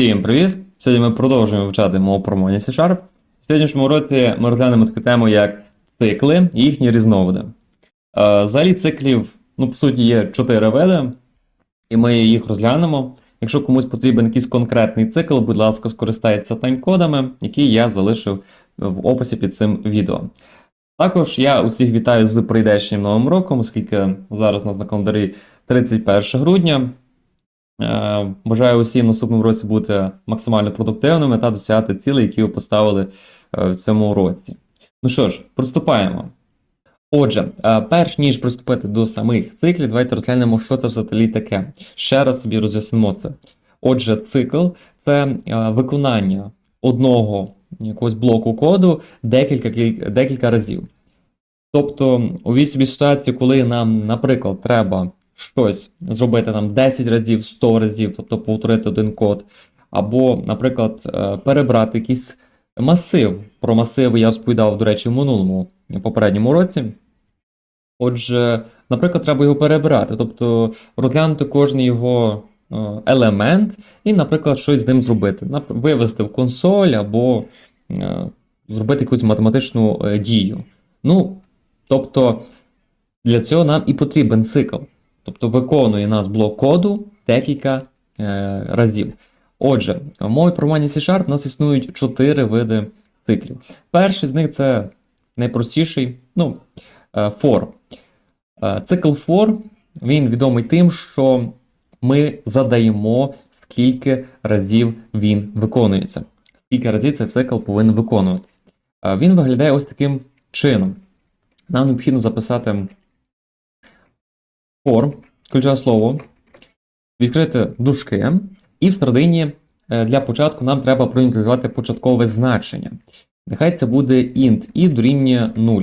Всім привіт! Сьогодні ми продовжуємо вивчати мову про Моні C-Sharp. В сьогоднішньому уроці ми розглянемо таку тему, як цикли і їхні різновиди. Е, Взагалі циклів, ну, по суті, є чотири види, і ми їх розглянемо. Якщо комусь потрібен якийсь конкретний цикл, будь ласка, скористайтеся таймкодами, які я залишив в описі під цим відео. Також я усіх вітаю з прийдешнім новим роком, оскільки зараз у нас на календарі 31 грудня. Е, Бажаю усім наступному році бути максимально продуктивними та досягати цілей, які ви поставили е, в цьому році. Ну що ж, приступаємо. Отже, е, перш ніж приступити до самих циклів, давайте розглянемо, що це взагалі таке. Ще раз собі роз'яснимо це. Отже, цикл це виконання одного якогось блоку коду декілька, декілька разів. Тобто, увіть собі ситуацію, коли нам, наприклад, треба щось зробити нам 10 разів, 100 разів, тобто повторити один код, або, наприклад, е, перебрати якийсь масив. Про масиви я розповідав, до речі, в минулому попередньому році. Отже, наприклад, треба його перебирати, тобто розглянути кожен його е, елемент і, наприклад, щось з ним зробити. Вивести в консоль або е, зробити якусь математичну дію. Ну, тобто, для цього нам і потрібен цикл. Тобто виконує нас блок коду декілька е, разів. Отже, в мові програмування C-Sharp у нас існують чотири види циклів. Перший з них це найпростіший, ну, е, for. Е, Цикл for, він відомий тим, що ми задаємо, скільки разів він виконується. Скільки разів цей цикл повинен виконуватися. Е, Він виглядає ось таким чином. Нам необхідно записати for, ключове слово, відкрити дужки, і всередині е, для початку нам треба проініціювати початкове значення. Нехай це буде int і дорівнює 0.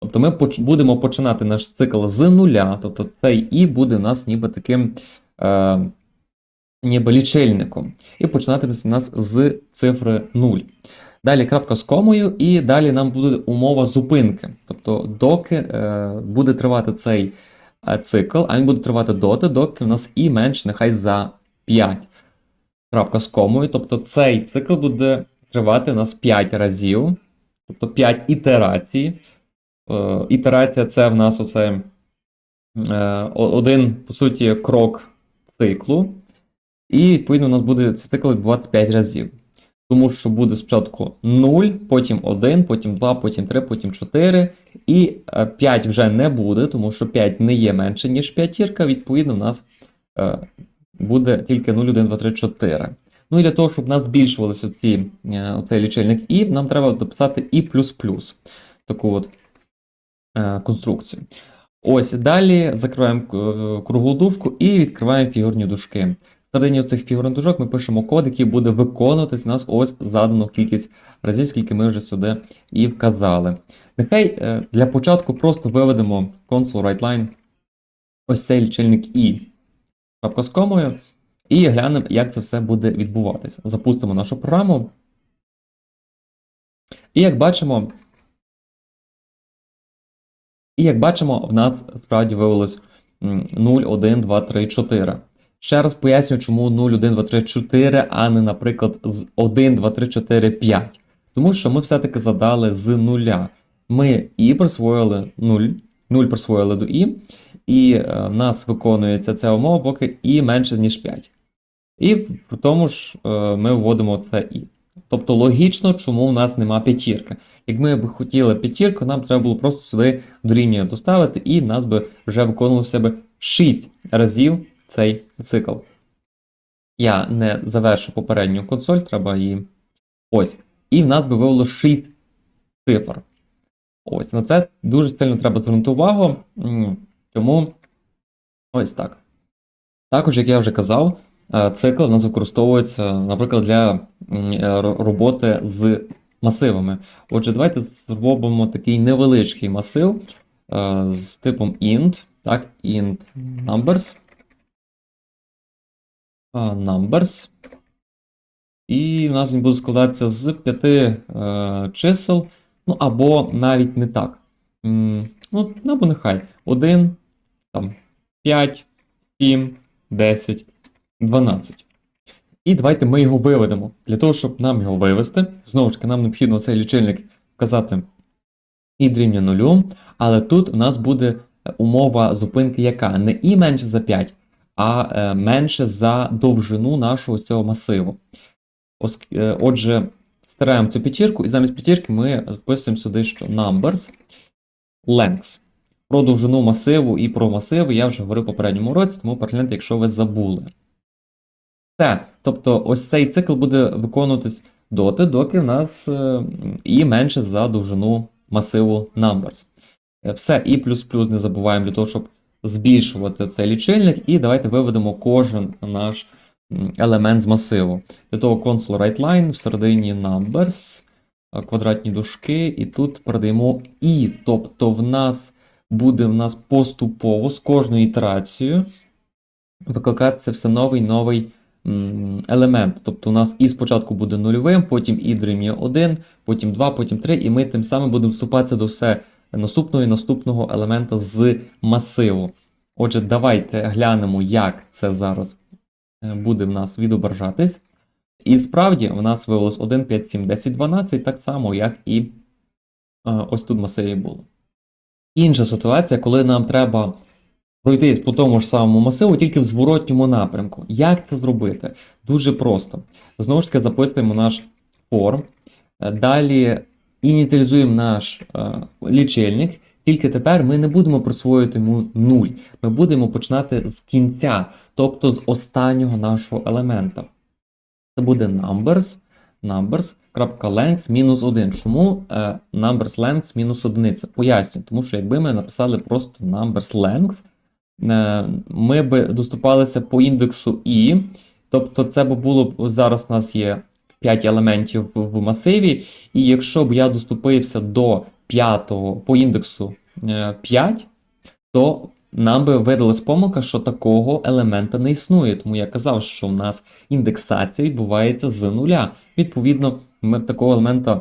Тобто ми будемо починати наш цикл з нуля, тобто цей і буде у нас ніби таким е, ніби лічильником. І починатиметься у нас з цифри 0. Далі крапка з комою, і далі нам буде умова зупинки. Тобто, доки е, буде тривати цей цикл, а він буде тривати доти, доки в нас і менше нехай за 5. Крапка з комою. Тобто цей цикл буде тривати у нас 5 разів, тобто 5 ітерацій. Е, Ітерація це в нас оце е, один, по суті, крок циклу. І відповідно у нас буде цей цикл відбуватися 5 разів. Тому що буде спочатку 0, потім 1, потім 2, потім 3, потім 4. І е, 5 вже не буде, тому що 5 не є менше, ніж п'ятірка. Відповідно, у нас е, буде тільки 0, 1, 2, 3, 4. Ну і для того, щоб у нас збільшувалися ці, е, оцей лічильник і, нам треба дописати і таку от е, конструкцію. Ось далі закриваємо е, круглу дужку і відкриваємо фігурні дужки. Всередині цих фігурних дужок ми пишемо код, який буде виконуватись у нас ось задану кількість разів, скільки ми вже сюди і вказали. Нехай е, для початку просто виведемо console writeline ось цей лічильник і з комою, і глянемо, як це все буде відбуватися. Запустимо нашу програму. І як бачимо, і як бачимо, в нас справді виявилось 0, 1, 2, 3, 4. Ще раз поясню, чому 0, 1, 2, 3, 4, а не, наприклад, з 1, 2, 3, 4, 5. Тому що ми все-таки задали з нуля. Ми і присвоїли 0, 0 присвоїли до і, і е, в нас виконується ця умова, поки і менше, ніж 5. І при тому ж е, ми вводимо це і. Тобто логічно, чому у нас нема п'ятірки. Як ми б хотіли п'ятірку, нам треба було просто сюди дорівнює доставити, і нас би вже виконувало в себе 6 разів цей цикл. Я не завершу попередню консоль, треба її. Ось. І в нас би вивело 6 цифр. Ось, на це дуже сильно треба звернути увагу. Тому ось так. Також, як я вже казав, е, цикл в нас використовується, наприклад, для е, ро- роботи з масивами. Отже, давайте зробимо такий невеличкий масив е, з типом int, так, int numbers. Numbers. І в нас він буде складатися з п'яти е, чисел, ну або навіть не так. Ну, або нехай 1, там, 5, 7, 10, 12. І давайте ми його виведемо. Для того, щоб нам його вивести, знову ж таки, нам необхідно цей лічильник вказати і дорівнює нулю, але тут у нас буде умова зупинки яка? Не і менше за 5, а е, менше за довжину нашого цього масиву. Е, Отже, стираємо цю п'ятірку, і замість п'ятірки ми записуємо сюди, що numbers lengths. Про довжину масиву і про масиви я вже говорив в попередньому році, тому перегляньте, якщо ви забули. Все. Тобто, ось цей цикл буде виконуватись доти, доки в нас е, і менше за довжину масиву numbers. Все, і плюс-плюс не забуваємо для того, щоб збільшувати цей лічильник, і давайте виведемо кожен наш елемент з масиву. Для того console writeLine всередині numbers, квадратні дужки, і тут передаємо і. Тобто в нас буде в нас поступово з кожною ітерацією викликатися все новий новий елемент. Тобто у нас і спочатку буде нульовим, потім і дорівнює 1, потім 2, потім 3, і ми тим самим будемо вступатися до все наступного і наступного елемента з масиву. Отже, давайте глянемо, як це зараз е, буде в нас відображатись. І справді в нас виявилось 1, 5, 7, 10, 12, так само, як і е, ось тут в масиві було. Інша ситуація, коли нам треба пройтись по тому ж самому масиву, тільки в зворотньому напрямку. Як це зробити? Дуже просто. Знову ж таки, записуємо наш for. Е, Далі ініціалізуємо наш е, лічильник, тільки тепер ми не будемо присвоювати йому 0. Ми будемо починати з кінця, тобто з останнього нашого елемента. Це буде numbers, numbers.length мінус 1. Чому е, numbers length мінус 1? Поясню, тому що якби ми написали просто numbers length, е, ми би доступалися по індексу і, тобто це би було б зараз у нас є 5 елементів в масиві, і якщо б я доступився до п'ятого по індексу е, 5, то нам би видалась помилка, що такого елемента не існує. Тому я казав, що в нас індексація відбувається з нуля. Відповідно, ми такого елемента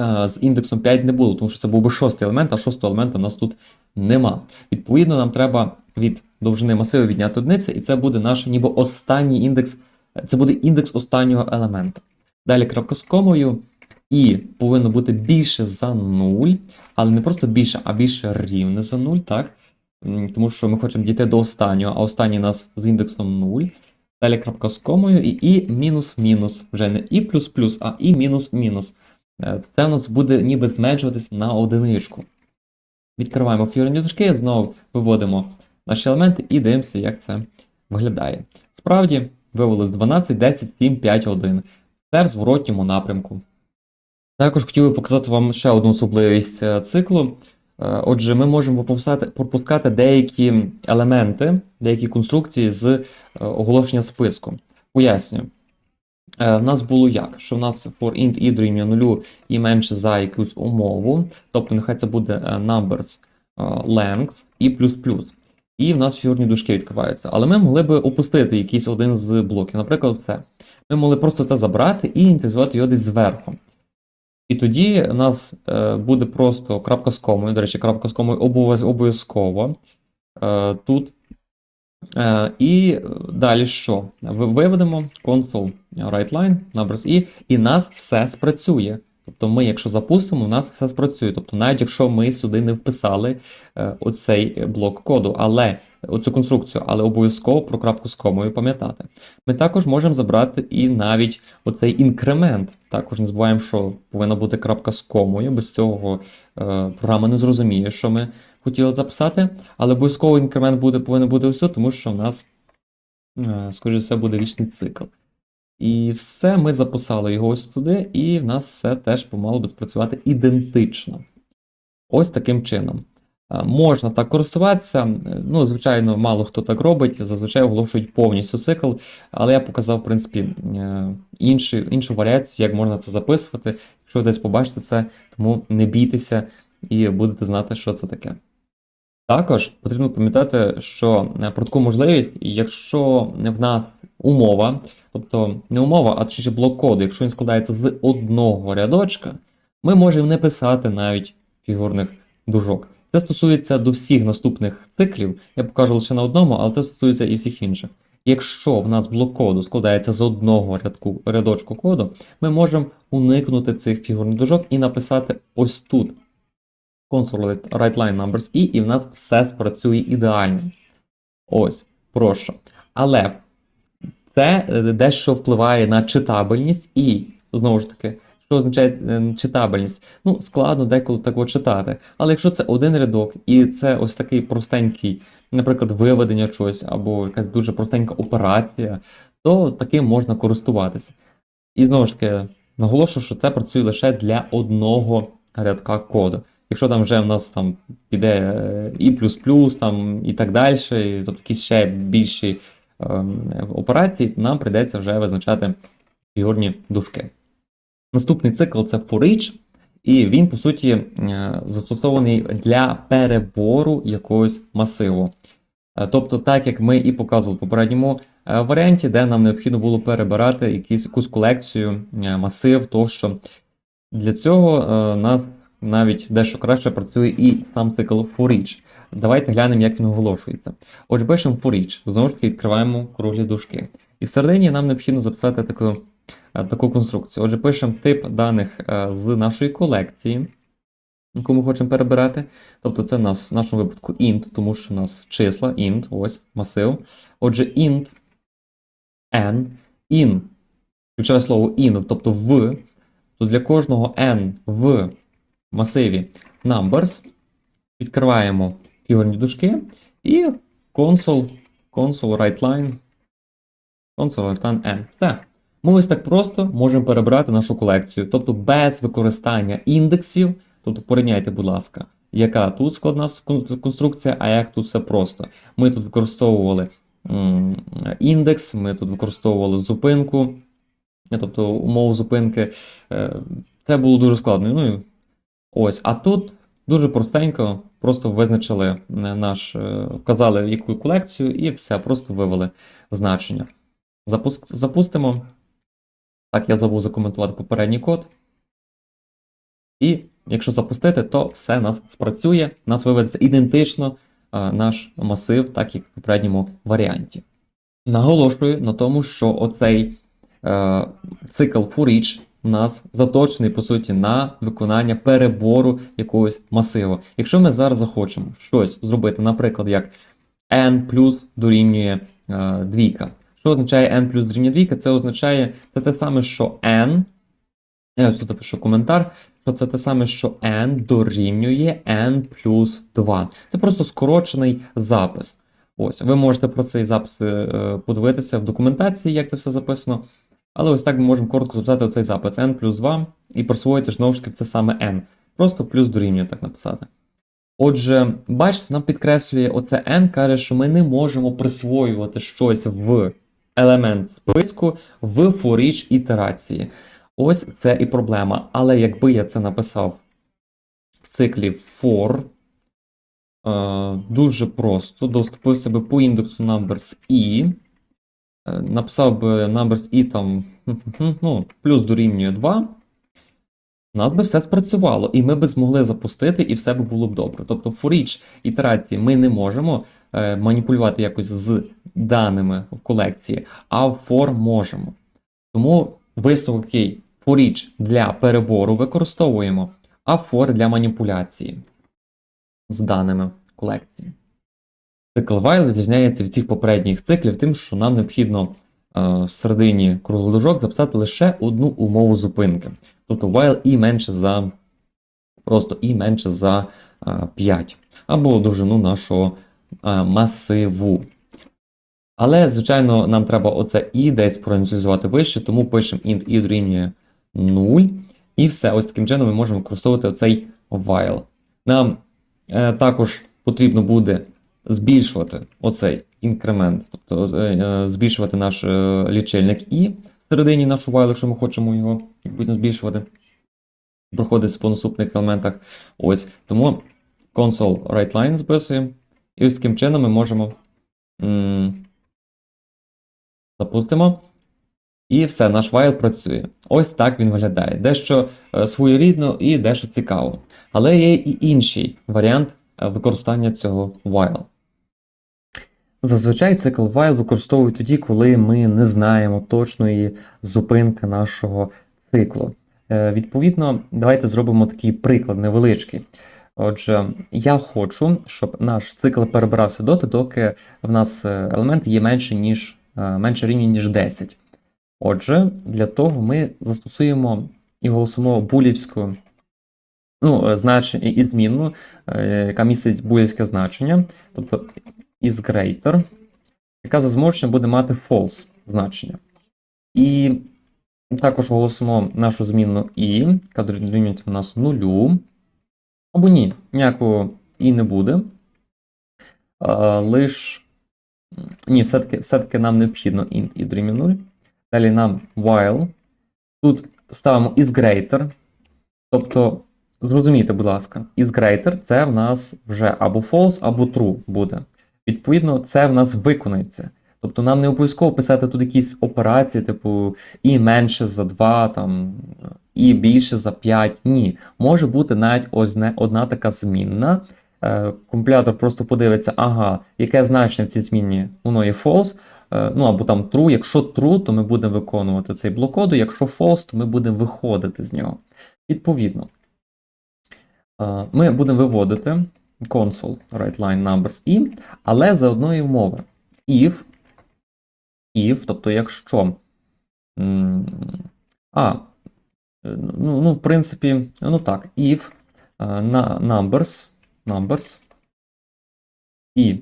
е, з індексом 5 не було, тому що це був би шостий елемент, а шостого елемента у нас тут нема. Відповідно, нам треба від довжини масиву відняти одиниця, і це буде наш ніби останній індекс, це буде індекс останнього елемента. Далі крапка з комою. І повинно бути більше за 0, але не просто більше, а більше рівне за 0, так? Тому що ми хочемо дійти до останнього, а останній у нас з індексом 0. Далі крапка з комою і і мінус-мінус. Вже не і плюс-плюс, а і мінус-мінус. Е, Це у нас буде ніби зменшуватись на одиничку. Відкриваємо фігурні дужки, знову виводимо наші елементи і дивимося, як це виглядає. Справді, вивелось 12, 10, 7, 5, 1. Це в зворотньому напрямку. Також хотів би показати вам ще одну особливість е, циклу. Е, Отже, ми можемо пропускати, деякі елементи, деякі конструкції з е, оголошення списку. Пояснюю. В нас було як? Що в нас for int і дорівнює нулю і менше за якусь умову, тобто нехай це буде numbers length і плюс-плюс. І в нас фігурні дужки відкриваються. Але ми могли би опустити якийсь один з блоків, наприклад, це. Ми могли просто це забрати і ініціювати його десь зверху. І тоді у нас е, буде просто крапка з комою. До речі, крапка з комою обов'язково. Е, тут. Е, і далі що? Ви- Виведемо console writeLine, numbers і, і нас все спрацює. Тобто ми, якщо запустимо, у нас все спрацює. Тобто, навіть якщо ми сюди не вписали е, оцей блок коду, але оцю конструкцію, але обов'язково про крапку з комою пам'ятати. Ми також можемо забрати і навіть оцей інкремент. Також не забуваємо, що повинна бути крапка з комою. Без цього е, програма не зрозуміє, що ми хотіли записати. Але обов'язково інкремент буде, повинен бути тут, тому що в нас, е, скоріше все, буде вічний цикл. І все, ми записали його ось туди, і в нас все теж помало би спрацювати ідентично. Ось таким чином. Е, Можна так користуватися. е, Ну, звичайно, мало хто так робить, зазвичай оголошують повністю цикл, але я показав, в принципі, е, іншу, іншу варіацію, як можна це записувати. Якщо десь побачите це, тому не бійтеся і будете знати, що це таке. Також потрібно пам'ятати, що про таку можливість, якщо в нас умова, тобто не умова, а чи блок коду, якщо він складається з одного рядочка, ми можемо не писати навіть фігурних дужок. Це стосується до всіх наступних циклів. Я покажу лише на одному, але це стосується і всіх інших. Якщо в нас блок коду складається з одного рядку, рядочку коду, ми можемо уникнути цих фігурних дужок і написати ось тут console writeline numbers і, і в нас все спрацює ідеально. Ось, прошу. Але це е, дещо впливає на читабельність і, знову ж таки, що означає е, читабельність? Ну, складно деколи такого читати. Але якщо це один рядок, і це ось такий простенький, наприклад, виведення чогось, або якась дуже простенька операція, то таким можна користуватися. І знову ж таки, наголошую, що це працює лише для одного рядка коду. Якщо там вже в нас там піде е, і там і так далі, і, тобто якісь ще більші ем, операції, нам прийдеться вже визначати фігурні дужки. Наступний цикл це for і він, по суті, е, застосований для перебору якогось масиву. Е, Тобто, так як ми і показували в попередньому е, варіанті, де нам необхідно було перебирати якісь, якусь колекцію, масив тощо. Для цього нас навіть дещо краще працює і сам цикл for each. Давайте глянемо, як він оголошується. Отже, пишемо each, знову ж таки відкриваємо круглі дужки. І всередині нам необхідно записати таку, е, таку конструкцію. Отже, пишемо тип даних е, з нашої колекції, яку ми хочемо перебирати. Тобто це у нас в нашому випадку int, тому що у нас числа, int, ось масив. Отже, int n, in, ключове слово in, тобто в, то для кожного n в масиві numbers відкриваємо фігурні дужки і console, console writeline, console writeline n. Все. Ми ось так просто можемо перебирати нашу колекцію, тобто без використання індексів. Тобто порівняйте, будь ласка, яка тут складна конструкція, а як тут все просто. Ми тут використовували індекс, ми тут використовували зупинку, тобто умову зупинки. Е, Це було дуже складно. Ну, ось, а тут дуже простенько, просто визначили е, наш, е, вказали яку колекцію, і все, просто вивели значення. Запуск, запустимо. Так, я забув закоментувати попередній код. І якщо запустити, то все нас спрацює, нас виведеться ідентично е, наш масив, так як в попередньому варіанті. Наголошую на тому, що оцей е, цикл for each у нас заточений, по суті, на виконання перебору якогось масиву. Якщо ми зараз захочемо щось зробити, наприклад, як n плюс дорівнює е, двійка. Що означає n плюс дорівнює двійка? Це означає це те саме, що n. Я ось тут запишу коментар, що це те саме, що n дорівнює n плюс 2. Це просто скорочений запис. Ось, ви можете про цей запис е, подивитися в документації, як це все записано. Але ось так ми можемо коротко записати цей запис n плюс 2 і присвоїти знову ж таки це саме n. Просто плюс дорівнює так написати. Отже, бачите, нам підкреслює оце n, каже, що ми не можемо присвоювати щось в елемент списку в for ітерації. Ось це і проблема. Але якби я це написав в циклі for, е, дуже просто, доступив себе по індексу numbers е, написав би numbers і там ну, плюс дорівнює 2, у нас би все спрацювало, і ми би змогли запустити, і все би було б добре. Тобто, for each ітерації ми не можемо е, маніпулювати якось з даними в колекції, а в for можемо. Тому висновок який for each для перебору використовуємо, а for для маніпуляції з даними колекції. Цикл while відрізняється від цих попередніх циклів тим, що нам необхідно е, в середині круглодужок записати лише одну умову зупинки. Тобто while і менше за просто і менше за е, 5, або довжину нашого е, масиву. Але, звичайно, нам треба оце і десь проініціалізувати вище, тому пишемо int і дорівнює 0. І все, ось таким чином ми можемо використовувати оцей while. Нам е, також потрібно буде збільшувати оцей інкремент, тобто е, е, збільшувати наш е, лічильник і всередині нашого while, якщо ми хочемо його відповідно збільшувати. Проходить по наступних елементах. Ось. Тому console writeline записуємо. І ось таким чином ми можемо. Запустимо. І все, наш файл працює. Ось так він виглядає. Дещо своєрідно і дещо цікаво. Але є і інший варіант використання цього while. Зазвичай цикл while використовують тоді, коли ми не знаємо точної зупинки нашого циклу. Е, Відповідно, давайте зробимо такий приклад невеличкий. Отже, я хочу, щоб наш цикл перебирався доти, доки в нас е, елемент є менше, ніж, е, менше рівня, ніж 10. Отже, для того ми застосуємо і голосимо булівську ну, значення і змінну, яка містить булівське значення, тобто is greater, яка за змовченням буде мати false значення. І також голосимо нашу змінну і, яка у нас нулю. Або ні, ніякого і не буде. Лиш. Ні, все-таки все-таки нам необхідно int і дорівнює 0. Далі нам while. Тут ставимо is greater. Тобто, зрозумійте, будь ласка, is greater це в нас вже або false, або true буде. Відповідно, це в нас виконається. Тобто нам не обов'язково писати тут якісь операції, типу і менше за 2, там, і більше за 5. Ні. Може бути навіть одна, одна така змінна. Е, Компілятор просто подивиться, ага, яке значення в цій зміні воно є false, е, ну або там true. Якщо true, то ми будемо виконувати цей блок коду, якщо false, то ми будемо виходити з нього. Відповідно, е, ми будемо виводити console writeLine numbers і, але за одної умови. If, if, тобто якщо. А, ну, ну, в принципі, ну так, if е, на numbers, numbers і.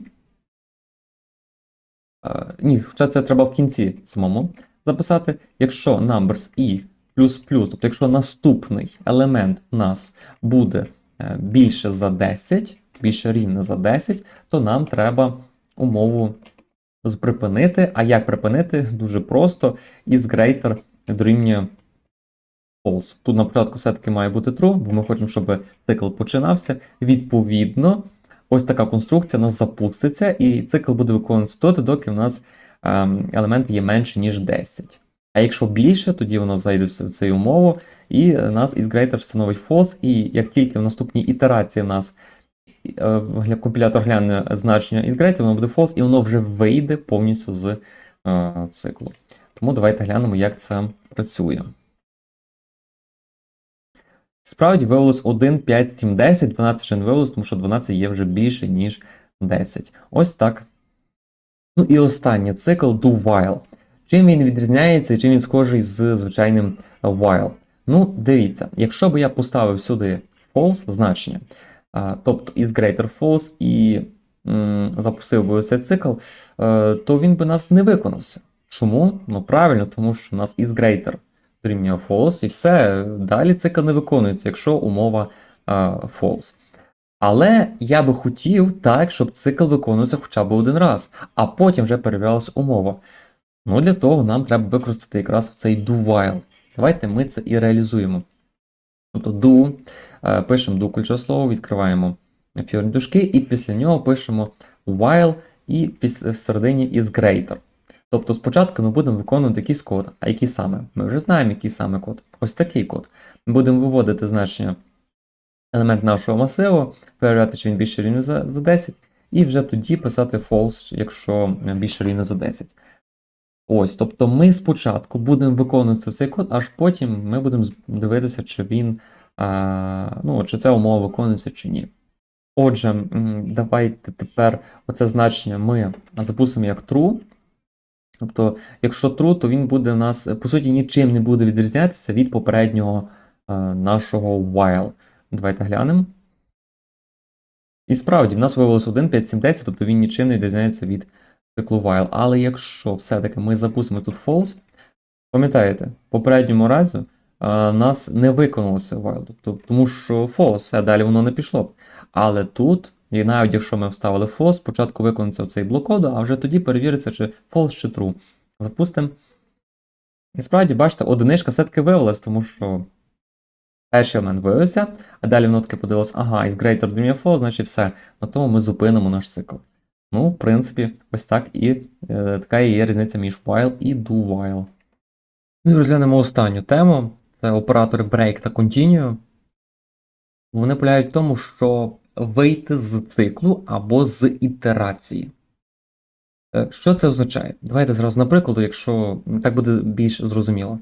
е, Ні, хоча це треба в кінці самому записати. Якщо numbers і плюс плюс, тобто якщо наступний елемент у нас буде е, більше за 10, більше рівне за 10, то нам треба умову припинити. А як припинити? Дуже просто. Is greater дорівнює false. Тут на початку все-таки має бути true, бо ми хочемо, щоб цикл починався. Відповідно, ось така конструкція у нас запуститься, і цикл буде виконуватися доти, доки в нас ем, елемент є менше, ніж 10. А якщо більше, тоді воно зайде в цю умову, і нас is greater встановить false, і як тільки в наступній ітерації в нас компілятор гляне значення is greater, воно буде false, і воно вже вийде повністю з е, циклу. Тому давайте глянемо, як це працює. Справді виявилось 1, 5, 7, 10, 12 ще не виявилось, тому що 12 є вже більше, ніж 10. Ось так. Ну і останній цикл do while. Чим він відрізняється і чим він схожий з звичайним е, while? Ну, дивіться, якщо б я поставив сюди false значення, тобто is greater false і запустив би цей цикл, е, то він би нас не виконався. Чому? Ну правильно, тому що у нас is greater дорівнює false, і все, далі цикл не виконується, якщо умова false. Але я би хотів так, щоб цикл виконувався хоча б один раз, а потім вже перевірялася умова. Ну, для того нам треба використати якраз цей do while. Давайте ми це і реалізуємо. Тобто do, е, пишемо do ключове слово, відкриваємо фігурні дужки, і після нього пишемо while і всередині is greater. Тобто спочатку ми будемо виконувати якийсь код. А який саме? Ми вже знаємо, який саме код. Ось такий код. Ми будемо виводити значення елемент нашого масиву, перевіряти, чи він більше рівний за, за 10, і вже тоді писати false, якщо більше рівний за 10. Ось, тобто ми спочатку будемо виконувати цей код, аж потім ми будемо дивитися, чи він, а, ну, чи ця умова виконується, чи ні. Отже, давайте тепер оце значення ми запустимо як true. Тобто, якщо true, то він буде у нас, по суті, нічим не буде відрізнятися від попереднього е, нашого while. Давайте глянемо. І справді, в нас виявилось 1, 5, 7, 10, тобто він нічим не відрізняється від циклу while. Але якщо все-таки ми запустимо тут false, пам'ятаєте, в попередньому разі е, в нас не виконалося while, тобто, тому що false, а далі воно не пішло. Але тут, і навіть якщо ми вставили false, спочатку виконується цей блок коду, а вже тоді перевіриться, чи false, чи true. Запустимо. І справді, бачите, одиничка все-таки виявилась, тому що перший елемент виявився, а далі воно таки подивилось, ага, is greater than false, значить все. На тому ми зупинимо наш цикл. Ну, в принципі, ось так і е, така є різниця між while і do while. Ну і розглянемо останню тему. Це оператори break та continue. Вони полягають в тому, що вийти з циклу або з ітерації. Е, Що це означає? Давайте зразу на прикладу, якщо так буде більш зрозуміло.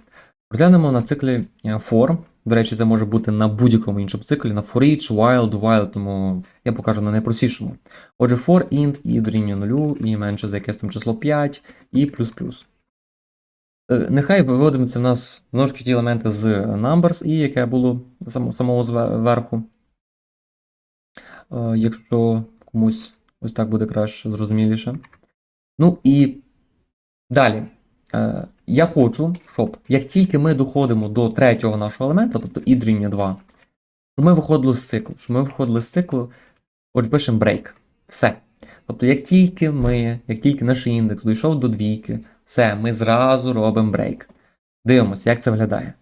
Розглянемо на циклі е, for. До речі, це може бути на будь-якому іншому циклі, на for each, while, while, тому я покажу на найпростішому. Отже, for int і дорівнює нулю, і менше за якесь там число 5, і плюс плюс. Е, Нехай виводимоться в нас знову ті елементи з numbers, і яке було само- самого зверху. Е, Якщо комусь ось так буде краще, зрозуміліше. Ну і далі. Е, Я хочу, щоб як тільки ми доходимо до третього нашого елемента, тобто і дорівнює 2, щоб ми виходили з циклу. Щоб ми виходили з циклу, отже, пишемо break. Все. Тобто, як тільки ми, як тільки наш індекс дійшов до двійки, все, ми зразу робимо брейк. Дивимося, як це виглядає.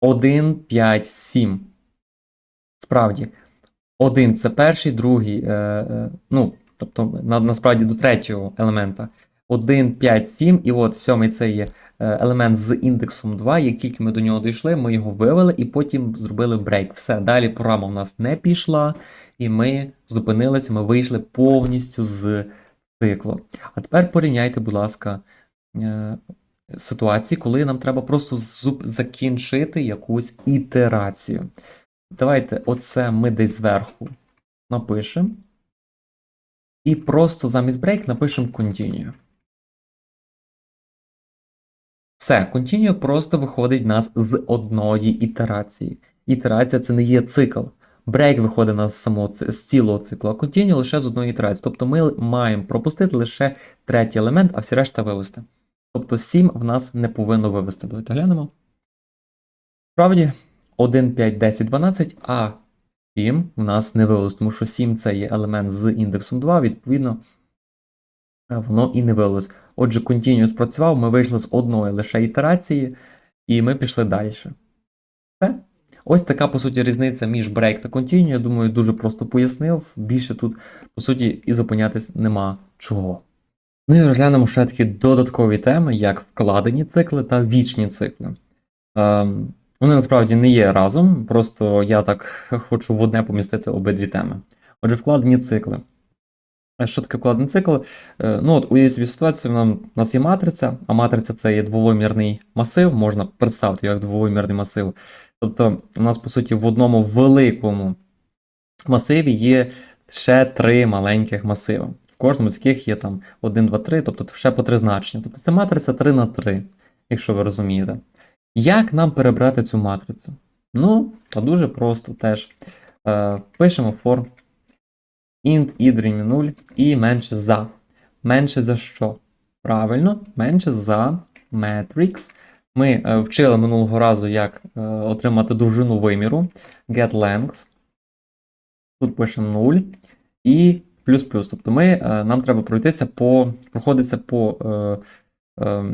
1, 5, 7. Справді, 1 це перший, другий, е, е, ну, тобто, на, насправді до третього елемента. 1, 5, 7, і от сьомий це є е, елемент з індексом 2. Як тільки ми до нього дійшли, ми його вивели і потім зробили брейк. Все, далі програма в нас не пішла, і ми зупинилися, ми вийшли повністю з циклу. А тепер порівняйте, будь ласка, е, ситуації, коли нам треба просто закінчити якусь ітерацію. Давайте оце ми десь зверху напишемо. І просто замість break напишемо continue. Все, continue просто виходить в нас з одної ітерації. Ітерація це не є цикл. Break виходить нас з самого з цілого циклу, а continue лише з одної ітерації. Тобто ми маємо пропустити лише третій елемент, а всі решта вивести. Тобто 7 в нас не повинно вивести. Давайте глянемо. Справді, 1, 5, 10, 12, а 7 в нас не вивелось, тому що 7 це є елемент з індексом 2, відповідно, воно і не вивелось. Отже, continue спрацював, ми вийшли з одної лише ітерації, і ми пішли далі. Все. Ось така, по суті, різниця між break та continue. Я думаю, дуже просто пояснив. Більше тут, по суті, і зупинятись нема чого. Ну і розглянемо ще такі додаткові теми, як вкладені цикли та вічні цикли. Ем, вони насправді не є разом, просто я так хочу в одне помістити обидві теми. Отже, вкладені цикли. Що таке вкладений цикл? Е, Ну, от уявіть собі ситуацію, нам, у нас є матриця, а матриця це є двовимірний масив, можна представити як двовимірний масив. Тобто, у нас, по суті, в одному великому масиві є ще три маленьких масиви. В кожному з яких є там 1, 2, 3, тобто ще по три значення. Тобто це матриця 3 на 3, якщо ви розумієте. Як нам перебрати цю матрицю? Ну, та дуже просто теж. Е, пишемо for int і дорівнює 0 і менше за. Менше за що? Правильно, менше за matrix. Ми е, вчили минулого разу, як е, отримати довжину виміру getLength. Тут пишемо 0 і плюс-плюс. Тобто ми, е, нам треба пройтися по, проходитися по е, е,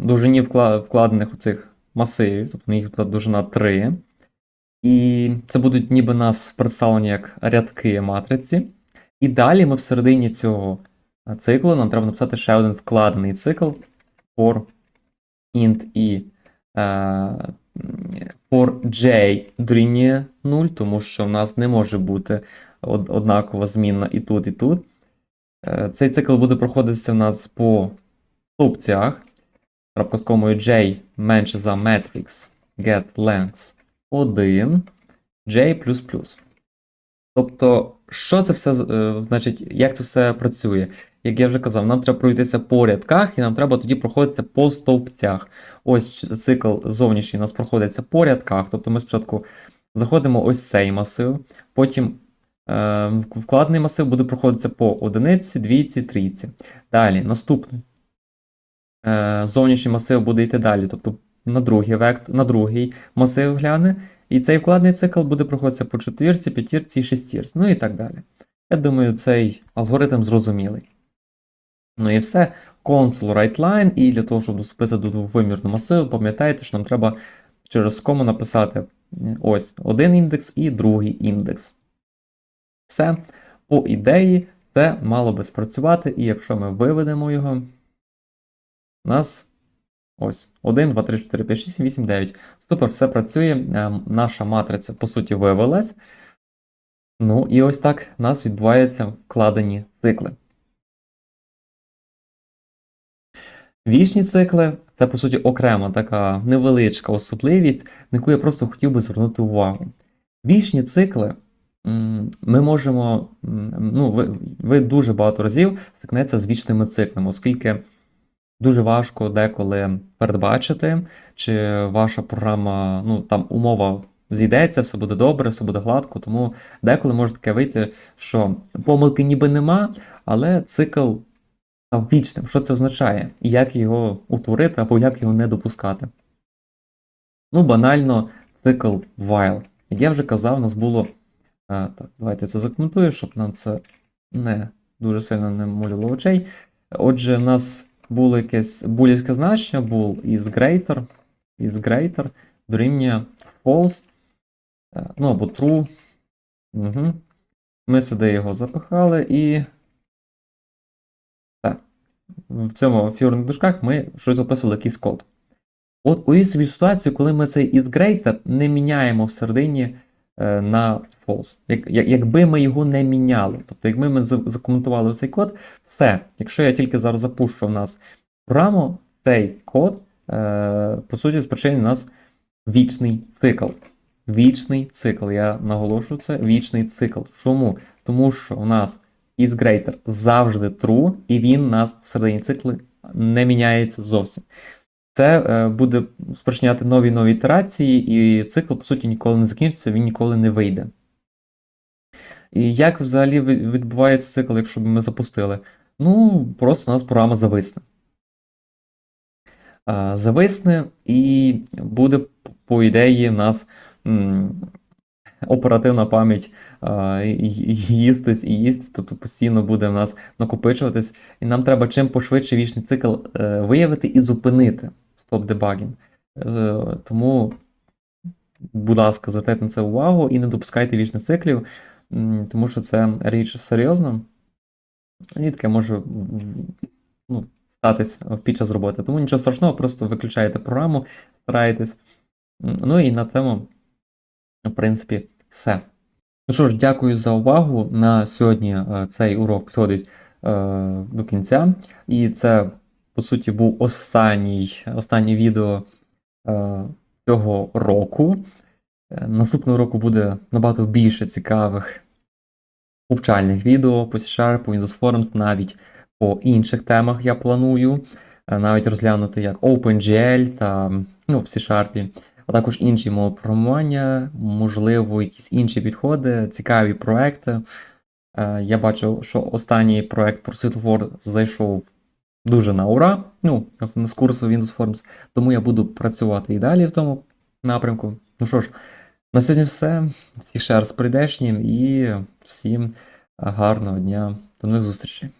довжині вкла- вкладених оцих масивів, тобто їх тут довжина 3. І це будуть ніби нас представлені як рядки матриці. І далі ми всередині цього е, циклу нам треба написати ще один вкладений цикл for int і е, for j дорівнює 0, тому що в нас не може бути однакова змінна і тут, і тут. Е, Цей цикл буде проходитися в нас по стовпцях. Крапка з комою j менше за matrix get length 1 j++. Тобто, що це все, е, значить, як це все працює? Як я вже казав, нам треба пройтися по рядках, і нам треба тоді проходитися по стовпцях. Ось цикл зовнішній у нас проходиться по рядках. Тобто ми спочатку заходимо ось цей масив, потім е, в- вкладений масив буде проходитися по одиниці, двійці, трійці. Далі, наступний. Е, зовнішній масив буде йти далі, тобто на другий вектор, на другий масив гляне. І цей вкладний цикл буде проходитися по четвірці, п'ятірці і шестірці, ну і так далі. Я думаю, цей алгоритм зрозумілий. Ну і все. Console WriteLine, і для того, щоб доступитися до двовимірного масиву, пам'ятайте, що нам треба через кому написати ось один індекс і другий індекс. Все. По ідеї, це мало би спрацювати, і якщо ми виведемо його, у нас ось 1, 2, 3, 4, 5, 6, 7, 8, 9. Супер, все працює. Е, Наша матриця, по суті, вивелась. Ну, і ось так у нас відбуваються вкладені цикли. Вічні цикли це, по суті, окрема така невеличка особливість, на яку я просто хотів би звернути увагу. Вічні цикли ми можемо, ну, ви, ви дуже багато разів стикнеться з вічними циклами, оскільки дуже важко деколи передбачити, чи ваша програма, ну там умова зійдеться, все буде добре, все буде гладко. Тому деколи може таке вийти, що помилки ніби нема, але цикл став вічним. Що це означає? І як його утворити або як його не допускати? Ну, банально, цикл while. Як я вже казав, у нас було. А, так, давайте це закоментую, щоб нам це не дуже сильно не молило очей. Отже, в нас було якесь булівське значення, був is greater, is greater дорівнює false, е, ну або true. Угу. Ми сюди його запихали і. Так. В цьому фігурних дужках ми щось записували якийсь код. От уявіть собі ситуацію, коли ми цей is greater не міняємо всередині на false. Як, як, якби ми його не міняли. Тобто, якби ми закоментували цей код, все. Якщо я тільки зараз запущу в нас програму, цей код, е, по суті, спричинить у нас вічний цикл. Вічний цикл. Я наголошую це вічний цикл. Чому? Тому що у нас is greater завжди true, і він у нас всередині циклу не міняється зовсім. Це е, буде спричиняти нові нові ітерації, і цикл, по суті, ніколи не закінчиться, він ніколи не вийде. І як взагалі відбувається цикл, якщо б ми запустили? Ну, просто у нас програма зависне. Зависне, і буде, по ідеї, в нас оперативна пам'ять їстись і їстись, тобто постійно буде в нас накопичуватись, і нам треба чим пошвидше вічний цикл е, виявити і зупинити стоп-дебагінг. Е, Тому, будь ласка, звертайте на це увагу і не допускайте вічних циклів, тому що це річ серйозна. І таке може ну, статись під час роботи. Тому нічого страшного, просто виключаєте програму, стараєтесь. Ну і на тему, в принципі, все. Ну що ж, дякую за увагу. На сьогодні е, цей урок підходить е, до кінця. І це, по суті, був останній, останнє відео е, цього року. Е, Наступного року буде набагато більше цікавих повчальних відео по C-Sharp, по Windows Forms, навіть по інших темах я планую. Е, Навіть розглянути як OpenGL та ну, в C-Sharp, а також інші мови програмування, можливо, якісь інші підходи, цікаві проекти. Е, Я бачу, що останній проект про світлофор зайшов дуже на ура. Ну, з курсу Windows Forms, тому я буду працювати і далі в тому напрямку. Ну що ж, на сьогодні все. Всіх раз з прийдешнім і всім гарного дня. До нових зустрічей.